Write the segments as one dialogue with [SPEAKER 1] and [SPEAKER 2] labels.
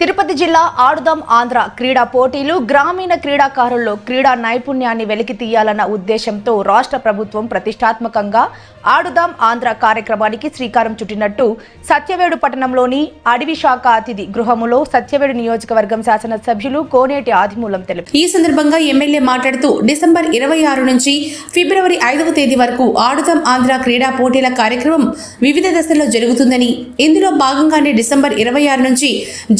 [SPEAKER 1] తిరుపతి జిల్లా ఆడుదాం ఆంధ్ర క్రీడా పోటీలు గ్రామీణ క్రీడాకారుల్లో క్రీడా నైపుణ్యాన్ని వెలికి తీయాలన్న ఉద్దేశంతో రాష్ట్ర ప్రభుత్వం ప్రతిష్టాత్మకంగా ఆడుదాం ఆంధ్ర కార్యక్రమానికి శ్రీకారం చుట్టినట్టు సత్యవేడు పట్టణంలోని అడవి శాఖ అతిథి గృహములో సత్యవేడు నియోజకవర్గం శాసనసభ్యులు కోనేటి ఆదిమూలం తెలిపారు.
[SPEAKER 2] ఈ సందర్భంగా ఎమ్మెల్యే మాట్లాడుతూ డిసెంబర్ ఇరవై ఆరు నుంచి ఫిబ్రవరి ఐదవ తేదీ వరకు ఆడుదాం ఆంధ్ర క్రీడా పోటీల కార్యక్రమం వివిధ దశల్లో జరుగుతుందని. ఇందులో భాగంగానే డిసెంబర్ ఇరవై ఆరు నుంచి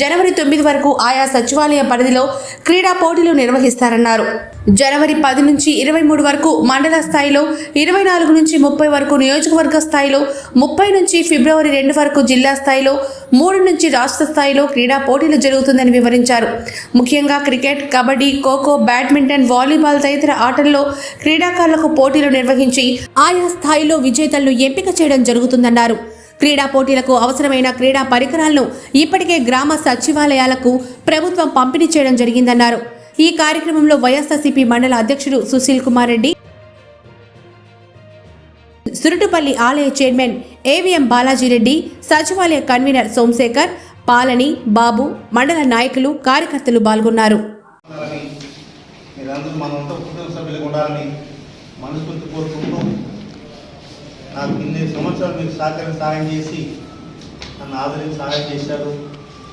[SPEAKER 2] జనవరి తొమ్మిది వరకు ఆయా సచివాలయ పరిధిలో క్రీడా పోటీలు నిర్వహిస్తారన్నారు. జనవరి పది నుంచి ఇరవై మూడు వరకు మండల స్థాయిలో ఇరవై నాలుగు నుంచి ముప్పై వరకు నియోజకవర్గ స్థాయిలో ముప్పై నుంచి ఫిబ్రవరి రెండు వరకు జిల్లా స్థాయిలో మూడు నుంచి రాష్ట్ర స్థాయిలో క్రీడా పోటీలు జరుగుతుందని వివరించారు. ముఖ్యంగా cricket kabaddi kho kho badminton volleyball తదితర ఆటల్లో క్రీడాకారులకు పోటీలు నిర్వహించి ఆయా స్థాయిలో విజేతలను ఎంపిక చేయడం జరుగుతుందన్నారు. క్రీడా పోటీలకు అవసరమైన క్రీడా పరికరాలను ఇప్పటికే గ్రామ సచివాలయాలకు ప్రభుత్వం పంపిణీ చేయడం జరిగిందన్నారు. ఈ కార్యక్రమంలో వైఎస్ఆర్సీపీ మండల అధ్యక్షుడు సుశీల్ కుమార్ రెడ్డి సురుటుపల్లి ఆలయ చైర్మన్ ఏవిఎం బాలాజీరెడ్డి సచివాలయ కన్వీనర్ సోమశేఖర్ పాలని బాబు మండల నాయకులు కార్యకర్తలు పాల్గొన్నారు.
[SPEAKER 3] మనస్ఫూర్తి కోరుకుంటూ నాకు ఇన్ని సంవత్సరాలు మీకు సహకరణ సహాయం చేసి నన్ను ఆదరించి సహాయం చేశారు.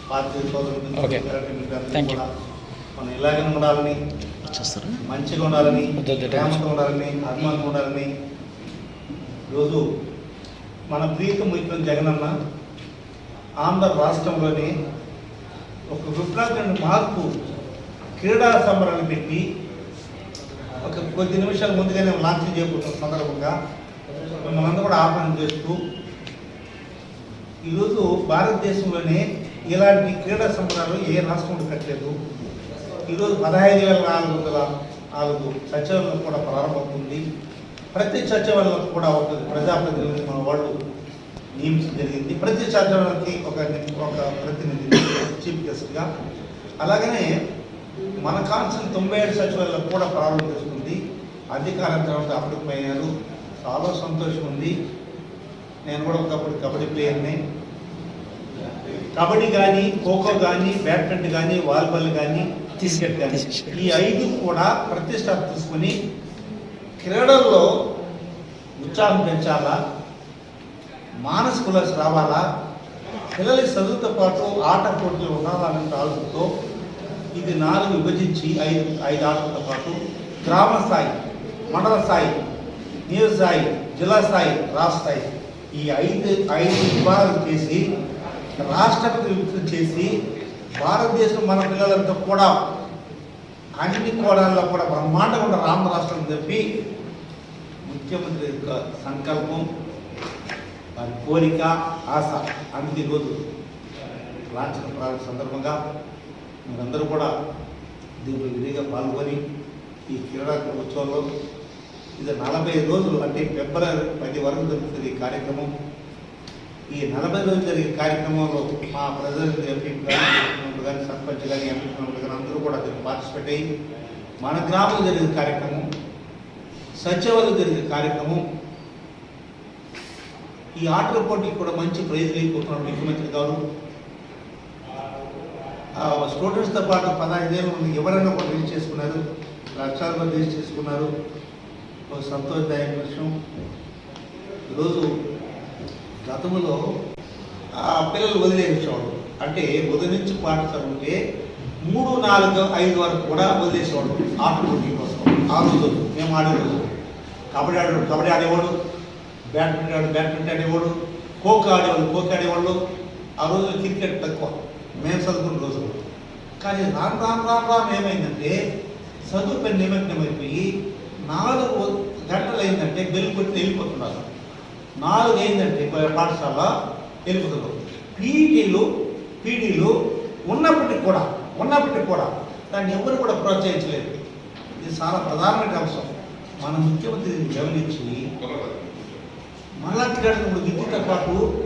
[SPEAKER 3] పార్టీ సోదరులు. కూడా మనం ఇలాగే ఉండాలని
[SPEAKER 4] చూస్తారా
[SPEAKER 3] మంచిగా ఉండాలని ప్రేమతో ఉండాలని అభిమానంగా ఉండాలని ఈరోజు మన ప్రీతం ముఖ్యం జగనన్న ఆంధ్ర రాష్ట్రంలోని ఒక విప్లవమైన మార్పు క్రీడా సంబరాలు పెట్టి ఒక కొద్ది నిమిషాల ముందుగానే లాంచ్ చేయబోతున్న సందర్భంగా మిమ్మల్ని అందరూ కూడా ఆహ్వానం చేస్తూ ఈరోజు భారతదేశంలోనే ఇలాంటి క్రీడా సంబరాలు ఏ రాష్ట్రంలో కట్టలేదు. ఈరోజు పదహైదు వేల నాలుగు వందల నాలుగు సచివాలయం కూడా ప్రారంభమవుతుంది. ప్రతి సచివాలయం కూడా ఉంటుంది ప్రజాప్రతినిధి మన వాళ్ళు నియమించడం జరిగింది. ప్రతి సచివాలయానికి ఒక ఒక ప్రతినిధి చీఫ్ గెస్ట్గా. అలాగనే మన కాన్సల్ తొంభై ఏడు సచివాలయం కూడా ప్రారంభం చేస్తుంది. అధికారం తర్వాత అప్పటికయ్యారు చాలా సంతోషం ఉంది. నేను కూడా ఒకప్పుడు కబడ్డీ ప్లేయర్ని. కబడ్డీ కానీ ఖోఖో కానీ బ్యాడ్మింటన్ కానీ వాలీబాల్ కానీ క్రికెట్ కానీ ఈ ఐదు కూడా ప్రతిష్ట తీసుకొని క్రీడల్లో ఉత్సాహం పెంచాలా? మానసిక రావాలా? పిల్లలకి చదువుతో పాటు ఆట పోటీలు ఉండాలనే ఆలోచనతో ఇది నాలుగు విభజించి ఐదు ఐదు ఆటలతో పాటు గ్రామ స్థాయి మండల స్థాయి నియోజక స్థాయి జిల్లా స్థాయి రాష్ట్ర స్థాయి ఈ ఐదు ఐదు విభాగాలు చేసి రాష్ట్రపతి విభజన చేసి భారతదేశం మన పిల్లలంతా కూడా అన్ని కోణాల్లో కూడా బ్రహ్మాండంగా ఉన్న రాష్ట్ర రాష్ట్రం చెప్పి ముఖ్యమంత్రి యొక్క సంకల్పం వారి కోరిక ఆశ అందుకే ఈరోజు లాంఛన ప్రారంభ సందర్భంగా మీరందరూ కూడా దీంట్లో విధిగా పాల్గొని ఈ క్రీడా ఉత్సవంలో ఇది నలభై రోజులు అంటే ఫిబ్రవరి పది వరకు జరుగుతుంది ఈ కార్యక్రమం. ఈ నలభై రోజులు జరిగే కార్యక్రమంలో మా ప్రజలు ఎంపీ కానీ సర్పంచ్ కానీ ఎంపీ కానీ అందరూ కూడా దీన్ని పార్టిసిపేట్ అయ్యి మన గ్రామంలో జరిగే కార్యక్రమం సచివాలయం జరిగే కార్యక్రమం. ఈ ఆటల పోటీకి కూడా మంచి ప్రైజ్ అయిపోతున్నారు ముఖ్యమంత్రి గారు. స్టూడెంట్స్తో పాటు పదహైదేళ్ళు ఎవరైనా కూడా రిలీజ్ చేసుకున్నారు లక్షల మంది రిలీజ్ చేసుకున్నారు. ఒక సంతోషదాయక విషయం. ఈరోజు గతంలో ఆ పిల్లలు వదిలేసేవాడు అంటే ఉదయం నుంచి పాఠశాల ఉంటే మూడు నాలుగు ఐదు వరకు కూడా వదిలేసేవాడు ఆట పోటీ కోసం. ఆ రోజు మేము ఆడే రోజు. కబడ్డీ ఆడేవాడు కబడ్డీ ఆడేవాడు బ్యాడ్మింటన్ ఆడే బ్యాడ్మింటన్ ఆడేవాడు ఖోఖో ఆడేవాడు ఖోఖో ఆడేవాళ్ళు. ఆ రోజు క్రికెట్ తక్కువ. మేము చదువుకున్న రోజు. కానీ రాను రాను రాను రాను ఏమైందంటే చదువుపై నిమగ్నమైపోయి నాలుగు గంటలు అయిందంటే బెల్లు కొట్టి వెళ్ళిపోతున్నారు నాలుగు అయిందంటే పాఠశాల వెళ్ళిపోతున్నారు పీటీలు పీడీలు ఉన్నప్పటికి కూడా ఉన్నప్పటికి కూడా దాన్ని ఎవరు కూడా ప్రోత్సహించలేదు. ఇది చాలా ప్రధానమైన అంశం. మన ముఖ్యమంత్రి గమనించి మళ్ళా క్రీడలు విద్యుత్తో పాటు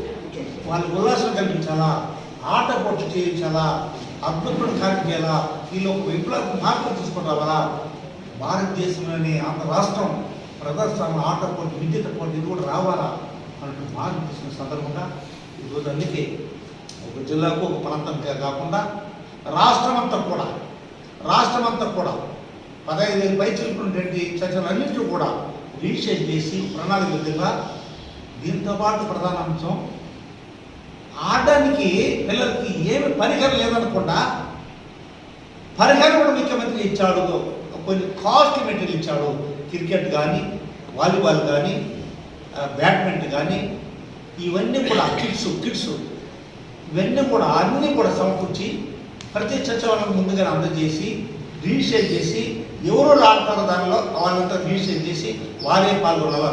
[SPEAKER 3] వాళ్ళకి ఉల్లాసం కల్పించాలా ఆట పోటీ చేయించాలా అద్భుతమైన కార్యక్రమం చేయాలా వీళ్ళు ఒక విప్లవ మార్పు రావాలా భారతదేశంలోని ఆంధ్ర రాష్ట్రం ప్రదర్శన ఆట పోటీ విద్యుత్ పోటీ ఇది కూడా రావాలా అన్నట్టు మార్పు తీసుకున్న సందర్భంగా ఈరోజు అందుకే ఒక జిల్లాకు ఒక ప్రాంతం కాకుండా రాష్ట్రమంతా కూడా రాష్ట్రమంతా కూడా పదహైదు వేల పై చిలుకున్నటువంటి చర్చలన్నింటినీ కూడా రీషేర్ చేసి ప్రణాళిక దీంతో పాటు ప్రధాన అంశం ఆడడానికి పిల్లలకి ఏమి పరిహారం లేదనకుండా పరిహారం కూడా ముఖ్యమంత్రి ఇచ్చాడు. కొన్ని కాస్ట్ మెటీరియల్ ఇచ్చాడు. క్రికెట్ కానీ వాలీబాల్ కానీ బ్యాడ్మింటన్ కానీ ఇవన్నీ కూడా కిడ్స్ కిడ్స్. ఇవన్నీ కూడా అన్నీ కూడా సమకూర్చి ప్రతి సచివాలయం ముందుగా అందజేసి రిజిస్టర్ చేసి ఎవరు లాడతారో దానిలో వాళ్ళంతా రిజిస్టర్ చేసి వారే పాల్గొనాలి